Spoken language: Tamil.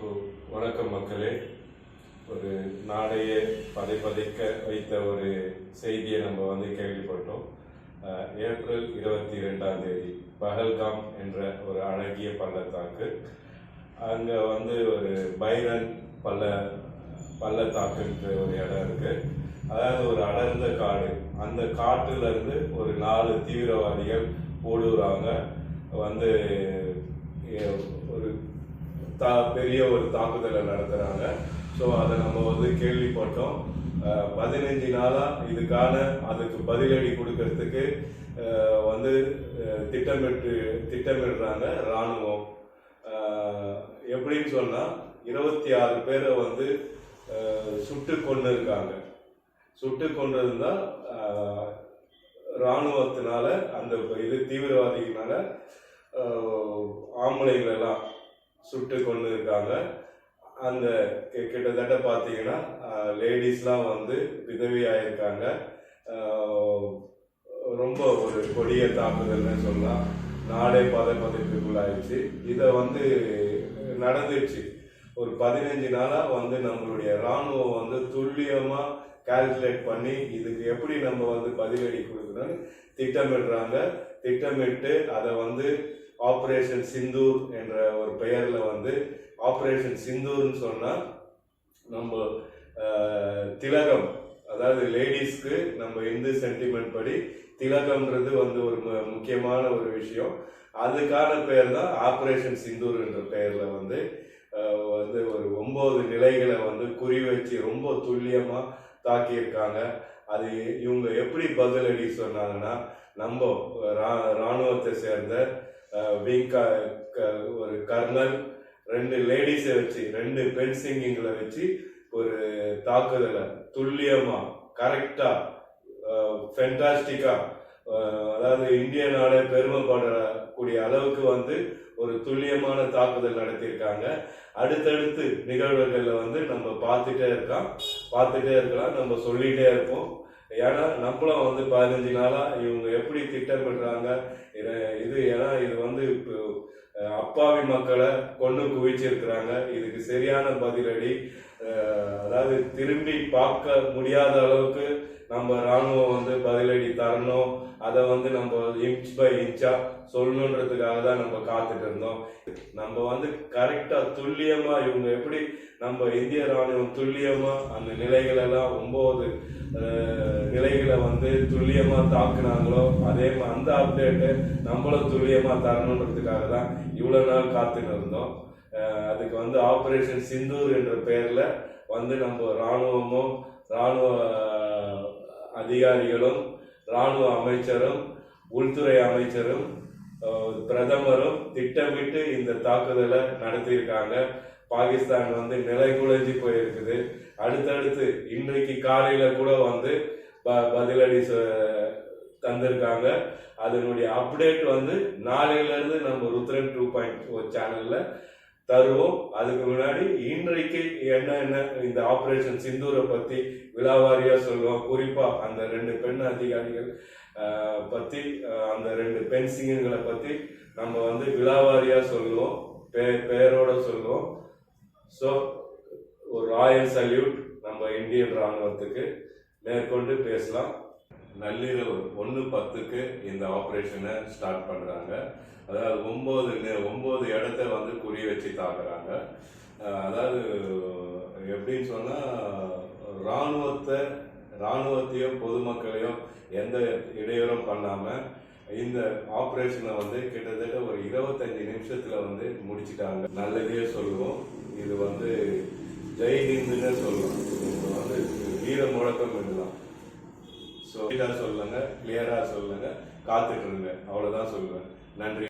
ஸோ வணக்கம் மக்களே. ஒரு நாடையே பதை பதைக்க வைத்த ஒரு செய்தியை நம்ம வந்து கேள்விப்பட்டோம். ஏப்ரல் இருபத்தி ரெண்டாம் தேதி பஹல்காம் என்ற ஒரு அழகிய பள்ளத்தாக்கு. அங்கே வந்து ஒரு பைரன் பள்ள பள்ளத்தாக்குன்ற ஒரு இடம் இருக்கு. அதாவது ஒரு அடர்ந்த காடு. அந்த காட்டுலேருந்து ஒரு நாலு தீவிரவாதிகள் ஊடுருவாங்க வந்து ஒரு தா பெரிய ஒரு தாக்குதலை நடத்துறாங்க. ஸோ அதை நம்ம வந்து கேள்விப்பட்டோம். பதினஞ்சு நாளாக இதுக்கான அதுக்கு பதிலடி கொடுக்கறதுக்கு வந்து திட்டமிட்டு திட்டமிடுறாங்க ராணுவம் எப்படின்னு சொன்னால் இருபத்தி ஆறு பேரை வந்து சுட்டு கொண்டு இருக்காங்க சுட்டு கொண்டு இருந்தால் இராணுவத்தினால அந்த இது தீவிரவாதிகளால ஆம்பளைங்களெல்லாம் சுட்டு கொண்டு இருக்காங்க அந்த கிட்டத்தட்ட பார்த்தீங்கன்னா லேடிஸ்லாம் வந்து விதவியாயிருக்காங்க. இருக்காங்க ரொம்ப ஒரு கொடிய தாக்குதல்னு சொல்லலாம். நாடே பத பதவிக்குள்ளாயிடுச்சு இதை வந்து நடந்துச்சு ஒரு பதினஞ்சு நாளாக வந்து நம்மளுடைய இராணுவம் வந்து துல்லியமாக கால்குலேட் பண்ணி இதுக்கு எப்படி நம்ம வந்து பதிலடி கொடுக்கணும்னு திட்டமிடுறாங்க. திட்டமிட்டு அதை வந்து ஆப்ரேஷன் சிந்தூர் என்ற ஒரு பெயரில் வந்து ஆப்ரேஷன் சிந்தூர்னு சொன்னால் நம்ம திலகம் அதாவது லேடிஸ்க்கு நம்ம இந்து சென்டிமெண்ட் படி திலகம்ன்றது வந்து ஒரு மு- முக்கியமான ஒரு விஷயம். அதுக்கான பெயர் தான் ஆப்ரேஷன் சிந்தூர் என்ற பெயரில் வந்து வந்து ஒரு ஒம்பது நிலைகளை வந்து குறி வச்சு ரொம்ப துல்லியமாக தாக்கியிருக்காங்க. அது இவங்க எப்படி பதிலடி சொன்னாங்கன்னா நம்ம ரா- ராணுவத்தை சேர்ந்த விங் க- ஒரு கர்னல் ரெண்டு லேடிஸை வச்சு ரெண்டு பெண் சிங்கிங்களை வச்சு ஒரு தாக்குதலை துல்லியமா கரெக்டா ஃபென்டாஸ்டிக்கா அதாவது இந்திய நாடே பெருமைப்படக்கூடிய அளவுக்கு வந்து ஒரு துல்லியமான தாக்குதல் நடத்தியிருக்காங்க. அடுத்தடுத்து நிகழ்வுகளில் வந்து நம்ம பார்த்துட்டே இருக்கோம் பார்த்துட்டே இருக்கலாம். நம்ம சொல்லிகிட்டே இருப்போம். ஏன்னா நம்மளும் வந்து பதினஞ்சு நாளாக இவங்க எப்படி திட்டமிடுறாங்க இது- இது ஏன்னா இது வந்து இப்போ, அப்பாவி மக்களை கொண்டு குவிச்சிருக்கிறாங்க. இதுக்கு சரியான பதிலடி. அதாவது திரும்பி பார்க்க முடியாத அளவுக்கு நம்ம ராணுவம் வந்து பதிலடி தரணும். அதை வந்து நம்ம இன்ச் பை இன்ச்சா சொல்லணுன்றதுக்காக தான் நம்ம காத்துட்டு இருந்தோம். நம்ம வந்து கரெக்டா துல்லியமா இவங்க எப்படி நம்ம இந்திய ராணுவம் துல்லியமா அந்த நிலைகள் எல்லாம் ஒன்பது நிலைகளை வந்து துல்லியமா தாக்குனாங்களோ அதே மாதிரி அந்த அப்டேட்டு நம்மளும் துல்லியமா தரணுன்றதுக்காக தான் இவ்வளவு நாள் காத்துட்டு இருந்தோம். அதுக்கு வந்து ஆப்ரேஷன் சிந்தூர் என்ற பெயர்ல வந்து நம்ம ராணுவமும் ராணுவ அதிகாரிகளும் ராணுவ அமைச்சரும் உள்துறை அமைச்சரும் பிரதமரும் திட்டமிட்டு இந்த தாக்குதலை நடத்தியிருக்காங்க. பாகிஸ்தான் வந்து நிலை குலைஞ்சு போயிருக்குது. அடுத்தடுத்து இன்றைக்கு காலையில கூட வந்து ப- பதிலடி சொ- தந்திருக்காங்க. அதனுடைய அப்டேட் வந்து நாளையிலேருந்து நம்ம ருத்ரன் டூ பாயிண்ட் சேனலில் தருவோம். அதுக்கு முன்னாடி இன்றைக்கு என்ன என்ன இந்த ஆபரேஷன் சிந்தூரை பத்தி விழாவாரியா சொல்லுவோம். குறிப்பா அந்த ரெண்டு பெண் அதிகாரிகள் பத்தி அந்த ரெண்டு பெண் சிங்கங்களை பத்தி நம்ம வந்து விழாவாரியா சொல்லுவோம். பெயரோட சொல்லுவோம். ஸோ ஒரு ராயல் சல்யூட் நம்ம இந்தியன் ராணுவத்துக்கு மேற்கொண்டு பேசலாம். நள்ளிரவு ஒன்று பத்துக்கு இந்த ஆப்ரேஷனை ஸ்டார்ட் பண்ணுறாங்க அதாவது ஒம்பது ஒம்பது இடத்த வந்து குறி வச்சு தாக்குறாங்க. அதாவது எப்படின்னு சொன்னால் இராணுவத்தை இராணுவத்தையோ பொதுமக்களையோ எந்த இடையூறும் பண்ணாமல் இந்த ஆப்ரேஷனை வந்து கிட்டத்தட்ட ஒரு இருபத்தஞ்சு நிமிஷத்தில் வந்து முடிச்சிட்டாங்க. நல்லதே சொல்லுவோம். இது வந்து ஜெய் ஹிந்துன்னு சொல்லலாம். இது வந்து வீர முழக்கம் இதுதான். ஸோ சொல்லுங்க கிளியரா சொல்லுங்க காத்துட்டு இருங்க. அவ்வளவுதான் சொல்லுவேன். நன்றி.